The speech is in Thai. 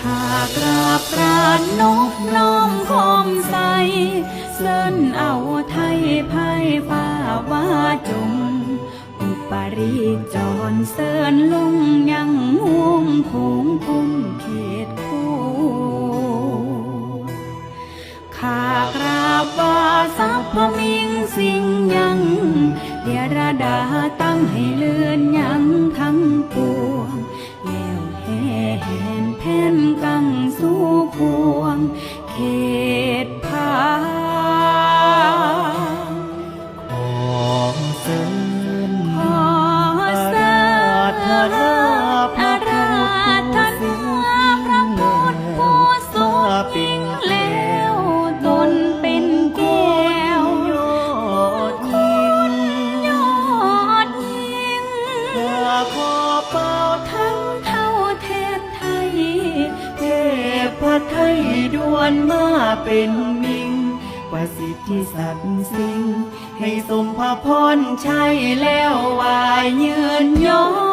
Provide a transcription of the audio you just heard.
ขากราบกรานนกน้อมคมใส เสินเอาไทยไพ่ฟ้าว่าจงอุปริจรเสินลงยังห่วงคงคุ้มเขตคู่ข้ากราบว่าสัพพมิงสิ่งยังเดียรดาตั้งให้เลื่อน งเขตพาขอเสิญขอเสิร์ชอาราธนาพระพุทธผู้ทรงยิ่งแล้วตนเป็นแก้วยอดยิงยอดยิ่งข้าขอเป่าท่า พระไทยดวนมาเป็นมิง ประสิทธิศักดิ์สิง ให้สมพระพรใช่แล้ววายยืนยง